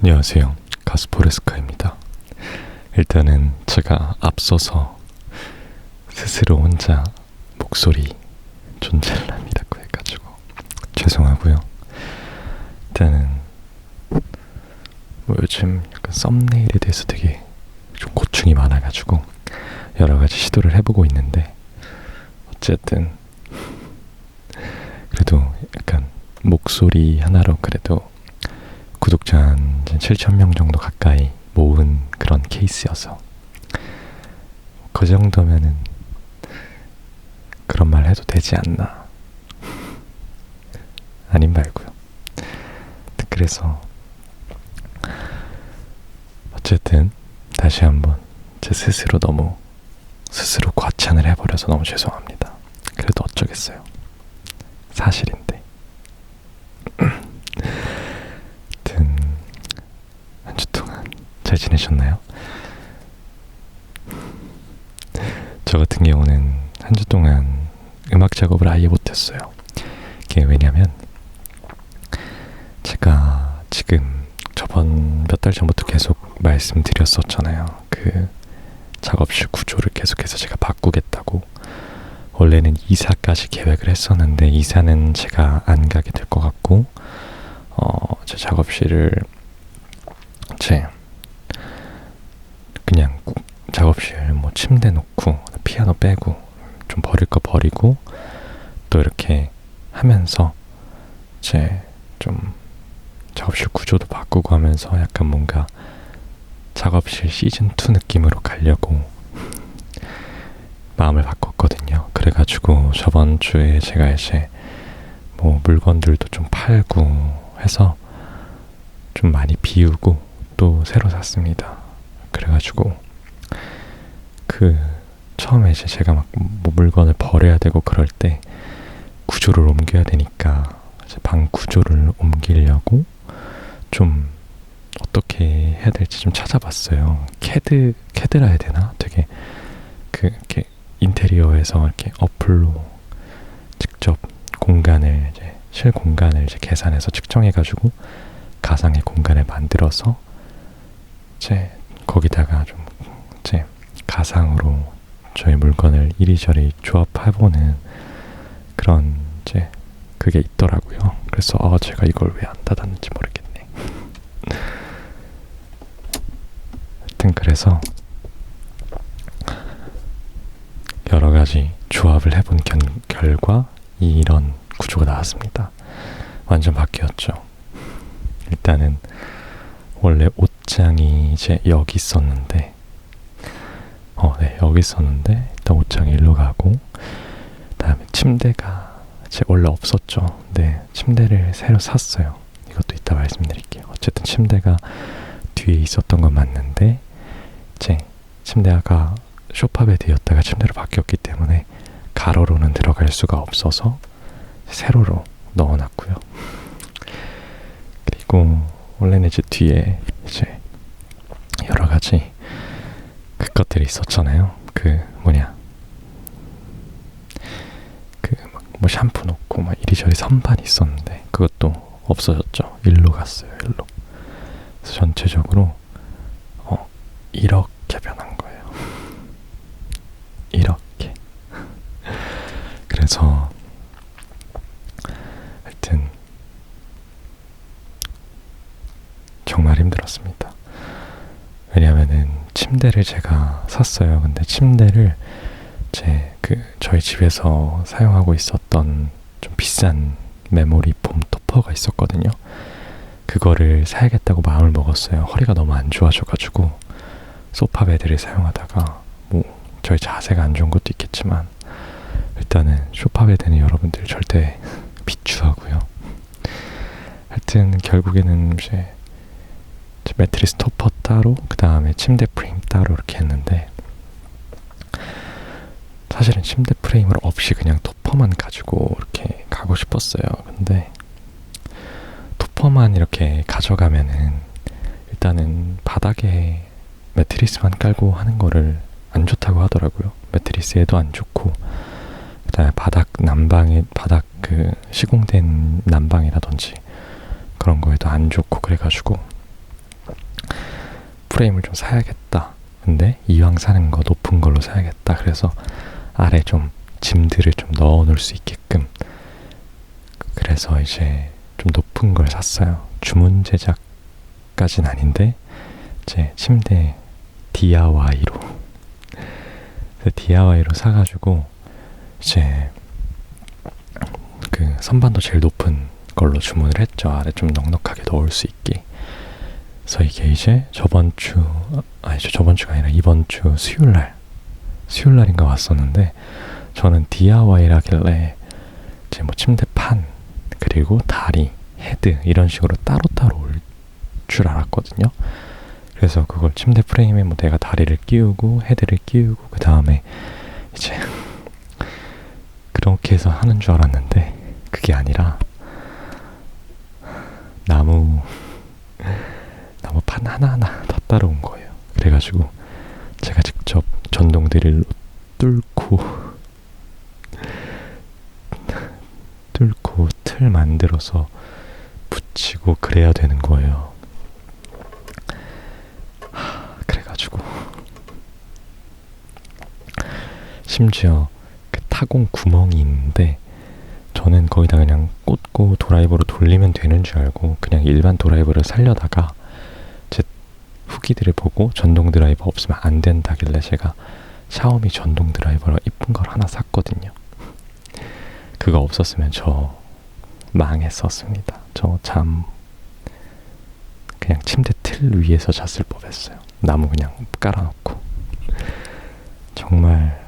안녕하세요. 가스포레스카입니다. 일단은 제가 앞서서 스스로 혼자 목소리 존잘남이라고 해가지고 죄송하고요. 일단은 뭐 요즘 약간 썸네일에 대해서 되게 좀 고충이 많아가지고 여러 가지 시도를 해보고 있는데 어쨌든 그래도 약간 목소리 하나로 그래도 구독자 한 7,000명 정도 가까이 모은 그런 케이스여서 그 정도면은 그런 말 해도 되지 않나. 아닌 말고요. 그래서 어쨌든 다시 한번 제 스스로 너무 스스로 과찬을 해버려서 너무 죄송합니다. 그래도 어쩌겠어요. 사실인데 아무튼 한 주 동안 잘 지내셨나요? 저 같은 경우는 한 주 동안 음악 작업을 아예 못했어요. 그게 왜냐면 제가 지금 저번 몇 달 전부터 계속 말씀드렸었잖아요. 그 작업실 구조를 계속해서 제가 바꾸겠다고. 원래는 이사까지 계획을 했었는데 이사는 제가 안 가게 될 것 같고 어, 제 작업실을 제 그냥 구- 작업실 뭐 침대 놓고 피아노 빼고 좀 버릴 거 버리고 또 이렇게 하면서 제 좀 작업실 구조도 바꾸고 하면서 약간 뭔가 작업실 시즌 2 느낌으로 가려고 마음을 바꿨거든요. 그래가지고 저번 주에 제가 이제 뭐 물건들도 좀 팔고 해서 좀 많이 비우고 또 새로 샀습니다. 그래가지고 그 처음에 이제 제가 막 뭐 물건을 버려야 되고 그럴 때 구조를 옮겨야 되니까 방 구조를 옮기려고 좀 어떻게 해야 될지 좀 찾아봤어요. 캐드 캐드라 해야 되나? 되게 그 이렇게 인테리어에서 이렇게 어플로 직접 공간을 이제 실 공간을 이제 계산해서 측정해 가지고 가상의 공간을 만들어서 이제 거기다가 좀 이제 가상으로 저희 물건을 이리저리 조합해보는 그런 이제 그게 있더라고요. 그래서 아 제가 이걸 왜 안 닫았는지 모르겠네. 하여튼 그래서 여러 가지 조합을 해본 견, 결과 이런 구조가 나왔습니다. 완전 바뀌었죠. 일단은 원래 옷장이 이제 여기 있었는데 어, 네, 여기 있었는데 일단 옷장이 일로 가고 그다음에 침대가 원래 없었죠. 근데 침대를 새로 샀어요. 이것도 이따 말씀드릴게요. 어쨌든 침대가 뒤에 있었던 건 맞는데 이제 침대가 소파 베드였다가 침대로 바뀌었기 때문에 가로로는 들어갈 수가 없어서 세로로 넣어놨고요. 그리고 원래는 이제 뒤에 이제 여러 가지 그 것들이 있었잖아요. 그 뭐냐 그뭐 샴푸 놓고 막 이리저리 선반이 있었는데 그것도 없어졌죠. 일로 갔어요. 일로. 그래서 전체적으로 어 이렇게 변한 거예요. 이렇게. 그래서 하여튼 정말 힘들었습니다. 왜냐면은 침대를 제가 샀어요. 근데 침대를 제 그 저희 집에서 사용하고 있었던 좀 비싼 메모리 폼 토퍼가 있었거든요. 그거를 사야겠다고 마음을 먹었어요. 허리가 너무 안 좋아져가지고 소파 베드를 사용하다가 뭐 저희 자세가 안 좋은 것도 있겠지만 일단은 소파 베드는 여러분들 절대 비추하고요. 하여튼 결국에는 이제 매트리스 토퍼 따로 그 다음에 침대 프레임 따로 이렇게 했는데 사실은 침대 프레임을 없이 그냥 토퍼만 가지고 이렇게 가고 싶었어요. 근데 토퍼만 이렇게 가져가면은 일단은 바닥에 매트리스만 깔고 하는 거를 안 좋다고 하더라고요. 매트리스에도 안 좋고 그다음에 바닥 난방에 바닥 그 시공된 난방이라든지 그런 거에도 안 좋고 그래가지고 프레임을 좀 사야겠다. 근데 이왕 사는 거 높은 걸로 사야겠다. 그래서 아래 좀 짐들을 좀 넣어 놓을 수 있게끔 그래서 이제 좀 높은 걸 샀어요. 주문 제작까진 아닌데 제 침대 DIY로 DIY로 사가지고 이제 그 선반도 제일 높은 걸로 주문을 했죠. 아래 좀 넉넉하게 넣을 수 있게. 그래서 이게 이제 저번 주 아니죠 저번 주가 아니라 이번 주 수요일 날 수요일 날인가 왔었는데 저는 DIY라길래 이제 뭐 침대판 그리고 다리 헤드 이런 식으로 따로따로 올 줄 알았거든요. 그래서 그걸 침대 프레임에 뭐 내가 다리를 끼우고 헤드를 끼우고 그 다음에 이제 그렇게 해서 하는 줄 알았는데 그게 아니라 나무 나무판 하나하나 다 따라온 거예요. 그래가지고 제가 직접 전동 드릴로 뚫고 뚫고 틀 만들어서 붙이고 그래야 되는 거예요. 하, 그래가지고 심지어 그 타공 구멍이 있는데 저는 거기다 그냥 꽂고 드라이버로 돌리면 되는 줄 알고 그냥 일반 드라이버를 살려다가 제 후기들을 보고 전동 드라이버 없으면 안 된다길래 제가 샤오미 전동 드라이버로 이쁜 걸 하나 샀거든요. 그거 없었으면 저 망했었습니다. 저 잠 그냥 침대 틀 위에서 잤을 뻔했어요. 나무 그냥 깔아놓고 정말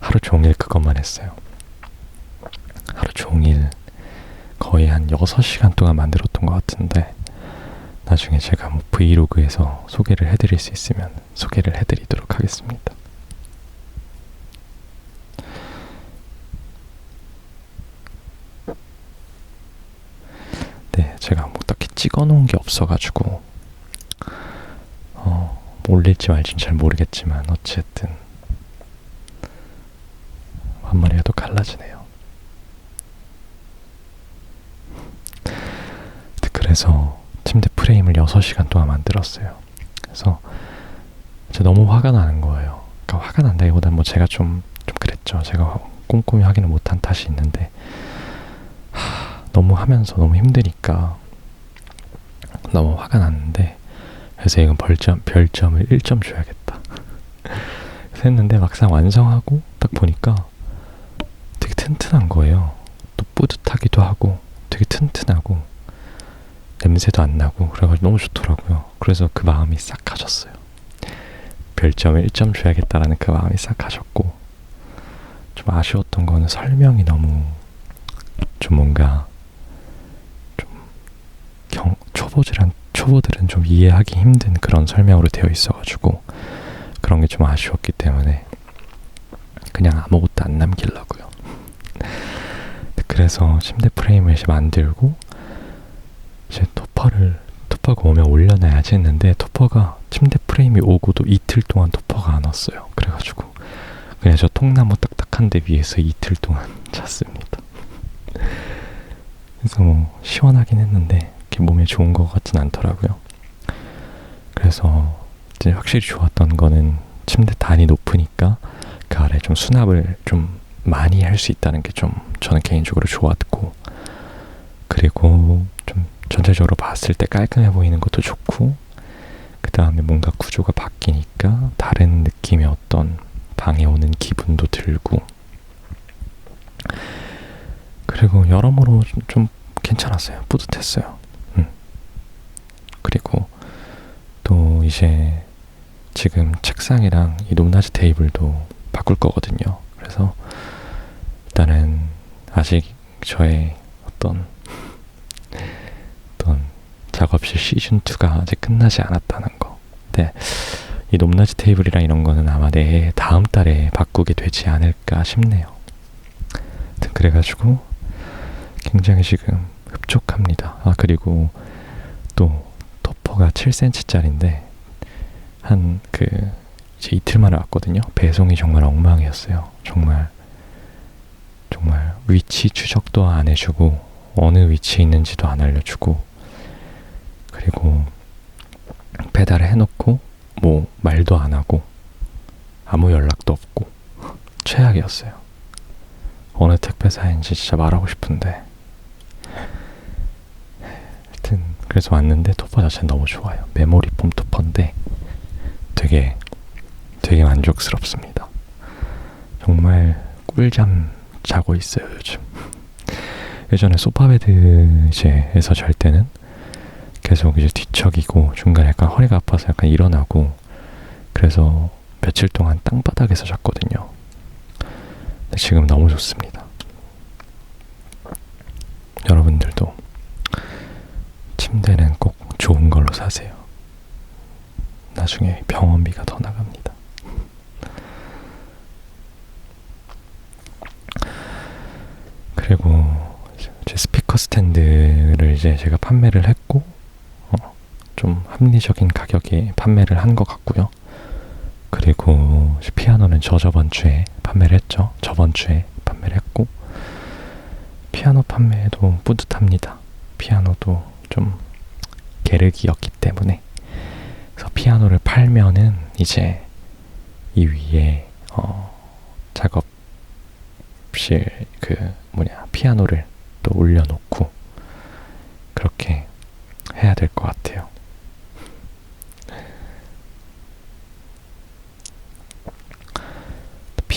하루 종일 그것만 했어요. 하루 종일 거의 한 6시간 동안 만들었던 것 같은데 나중에 제가 뭐 브이로그에서 소개를 해드릴 수 있으면 소개를 해드리도록 하겠습니다. 네, 제가 뭐 딱히 찍어놓은 게 없어가지고 어, 올릴지 말지는 잘 모르겠지만 어쨌든 한 마리가 또 갈라지네요. 그래서 침대 프레임을 6시간 동안 만들었어요. 그래서 이제 너무 화가 나는 거예요. 그러니까 화가 난다기보다 뭐 제가 좀, 좀 그랬죠. 제가 꼼꼼히 확인을 못한 탓이 있는데 하, 너무 하면서 너무 힘드니까 너무 화가 났는데 그래서 이건 별점, 별점을 1점 줘야겠다. 그래서 했는데 막상 완성하고 딱 보니까 되게 튼튼한 거예요. 또 뿌듯하기도 하고 되게 튼튼하고 냄새도 안 나고 그래가지고 너무 좋더라고요. 그래서 그 마음이 싹 가졌어요. 별점을 1점 줘야겠다라는 그 마음이 싹 가졌고 좀 아쉬웠던 거는 설명이 너무 좀 뭔가 좀 경, 초보들은 초보들은 좀 이해하기 힘든 그런 설명으로 되어 있어가지고 그런 게 좀 아쉬웠기 때문에 그냥 아무것도 안 남기려고요. 그래서 침대 프레임을 만들고 이제 토퍼를 토퍼가 오면 올려놔야지 했는데 토퍼가 침대 프레임이 오고도 이틀 동안 토퍼가 안 왔어요. 그래가지고 그냥 저 통나무 딱딱한 데 위에서 이틀 동안 잤습니다. 그래서 뭐 시원하긴 했는데 몸에 좋은 것 같진 않더라고요. 그래서 이제 확실히 좋았던 거는 침대 단이 높으니까 그 아래 좀 수납을 좀 많이 할 수 있다는 게 좀 저는 개인적으로 좋았고 그리고 좀 전체적으로 봤을 때 깔끔해 보이는 것도 좋고 그 다음에 뭔가 구조가 바뀌니까 다른 느낌의 어떤 방에 오는 기분도 들고. 그리고 여러모로 좀, 좀 괜찮았어요. 뿌듯했어요. 음. 그리고 또 이제 지금 책상이랑 이 높낮이 테이블도 바꿀 거거든요. 그래서 일단은 아직 저의 어떤 작업실 시즌 2가 아직 끝나지 않았다는 거. 네. 이 높낮이 테이블이랑 이런 거는 아마 내 다음 달에 바꾸게 되지 않을까 싶네요. 그래가지고 굉장히 지금 흡족합니다. 아 그리고 또 토퍼가 7cm짜리인데 한 그 이제 이틀 만에 왔거든요. 배송이 정말 엉망이었어요. 정말 정말 위치 추적도 안 해주고 어느 위치에 있는지도 안 알려주고 그리고 배달을 해놓고 뭐 말도 안 하고 아무 연락도 없고 최악이었어요. 어느 택배사인지 진짜 말하고 싶은데 하여튼 그래서 왔는데 토퍼 자체는 너무 좋아요. 메모리 폼 토퍼인데 되게 되게 만족스럽습니다. 정말 꿀잠 자고 있어요 요즘. 예전에 소파베드 이제에서 잘 때는 계속 이제 뒤척이고 중간에 약간 허리가 아파서 약간 일어나고 그래서 며칠 동안 땅바닥에서 잤거든요. 지금 너무 좋습니다. 여러분들도 침대는 꼭 좋은 걸로 사세요. 나중에 병원비가 더 나갑니다. 그리고 제 스피커 스탠드를 이제 제가 판매를 했고 합리적인 가격에 판매를 한 것 같고요. 그리고 피아노는 저 저번 주에 판매를 했죠. 저번 주에 판매를 했고 피아노 판매도 뿌듯합니다. 피아노도 좀 계륵이었기 때문에 그래서 피아노를 팔면은 이제 이 위에 어, 작업실 그 뭐냐 피아노를 또 올려놓고 그렇게 해야 될 것 같아요.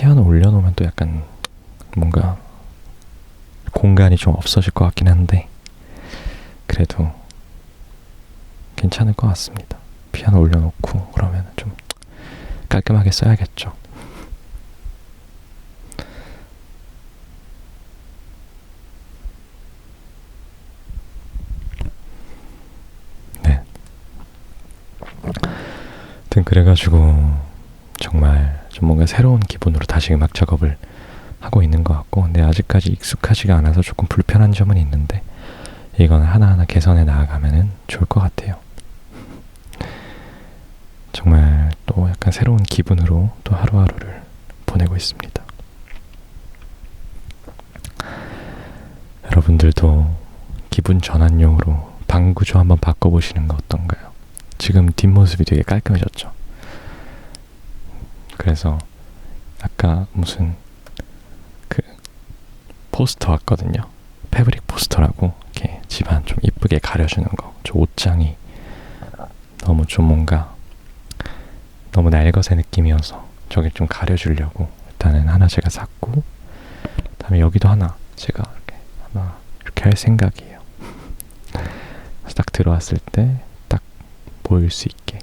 피아노 올려놓으면 또 약간 뭔가 공간이 좀 없어질 것 같긴 한데 그래도 괜찮을 것 같습니다. 피아노 올려놓고 그러면 좀 깔끔하게 써야겠죠. 네. 그래가지고 정말 좀 뭔가 새로운 기분으로 다시 음악 작업을 하고 있는 것 같고 근데 아직까지 익숙하지가 않아서 조금 불편한 점은 있는데 이건 하나하나 개선해 나아가면 좋을 것 같아요. 정말 또 약간 새로운 기분으로 또 하루하루를 보내고 있습니다. 여러분들도 기분 전환용으로 방구조 한번 바꿔보시는 거 어떤가요? 지금 뒷모습이 되게 깔끔해졌죠? 그래서 아까 무슨 그 포스터 왔거든요. 패브릭 포스터라고 이렇게 집안 좀 이쁘게 가려주는 거. 저 옷장이 너무 좀 뭔가 너무 날것의 느낌이어서 저길 좀 가려주려고 일단은 하나 제가 샀고 다음에 여기도 하나 제가 이렇게 하나 이렇게 할 생각이에요. 딱 들어왔을 때 딱 보일 수 있게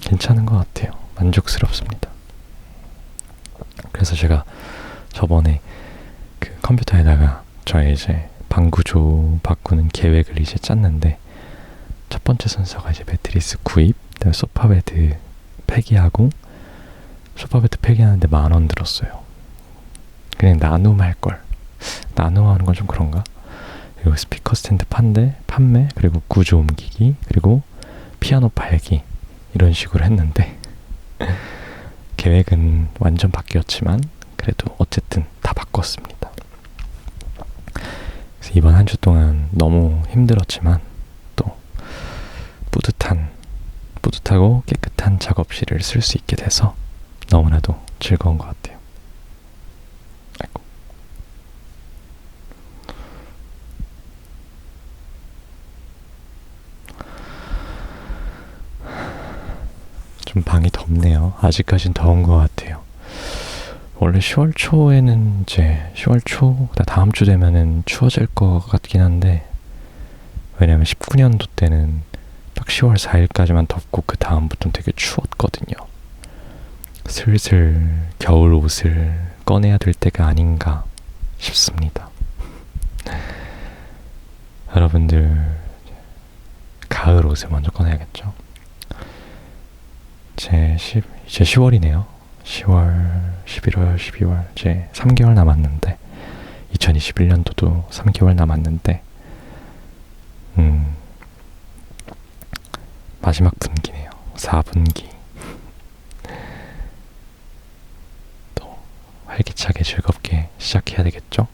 괜찮은 것 같아요. 만족스럽습니다. 그래서 제가 저번에 그 컴퓨터에다가 저의 이제 방구조 바꾸는 계획을 이제 짰는데 첫 번째 순서가 이제 매트리스 구입, 그다음에 소파베드 폐기하고 소파베드 폐기하는데 만 원 들었어요. 그냥 나눔 할 걸. 나눔하는 건 좀 그런가? 그리고 스피커 스탠드 판대, 판매, 그리고 구조 옮기기, 그리고 피아노 팔기 이런 식으로 했는데 계획은 완전 바뀌었지만 그래도 어쨌든 다 바꿨습니다. 그래서 이번 한 주 동안 너무 힘들었지만 또 뿌듯한 뿌듯하고 깨끗한 작업실을 쓸 수 있게 돼서 너무나도 즐거운 것 같아요. 좀 방이 덥네요. 아직까진 더운 것 같아요. 원래 10월 초에는 이제 10월 초, 다음 주 되면은 추워질 것 같긴 한데, 왜냐면 19년도 때는 딱 10월 4일까지만 덥고 그 다음부터는 되게 추웠거든요. 슬슬 겨울 옷을 꺼내야 될 때가 아닌가 싶습니다. 여러분들 가을 옷을 먼저 꺼내야겠죠. 제 10, 이제 10월이네요. 10월, 11월, 12월 이제 3개월 남았는데 2021년도도 3개월 남았는데 음 마지막 분기네요. 4분기 또 활기차게 즐겁게 시작해야 되겠죠?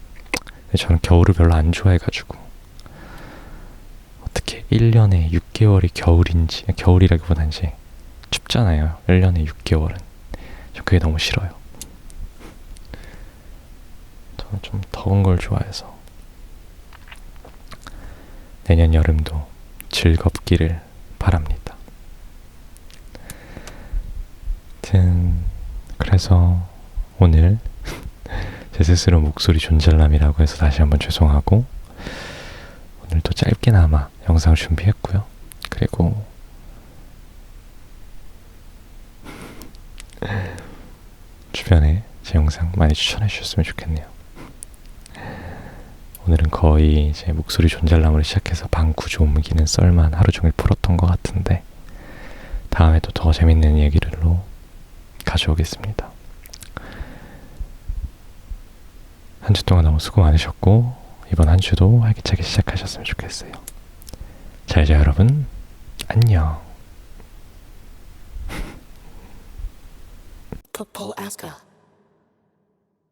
근데 저는 겨울을 별로 안 좋아해가지고 어떻게 이게 1년에 6개월이 겨울인지 겨울이라기보단 이제 춥잖아요. 1년에 6개월은. 저 그게 너무 싫어요. 저는 좀 더운 걸 좋아해서 내년 여름도 즐겁기를 바랍니다. 아무튼 그래서 오늘 제 스스로 목소리 존잘남이라고 해서 다시 한번 죄송하고 오늘도 짧게나마 영상을 준비했고요. 그리고 주변에 제 영상 많이 추천해 주셨으면 좋겠네요. 오늘은 거의 제 목소리 존잘남으로 시작해서 방 구조 옮기는 썰만 하루 종일 풀었던 것 같은데 다음에도 더 재밌는 얘기들로 가져오겠습니다. 한 주 동안 너무 수고 많으셨고 이번 한 주도 활기차게 시작하셨으면 좋겠어요. 자 이제 여러분 안녕.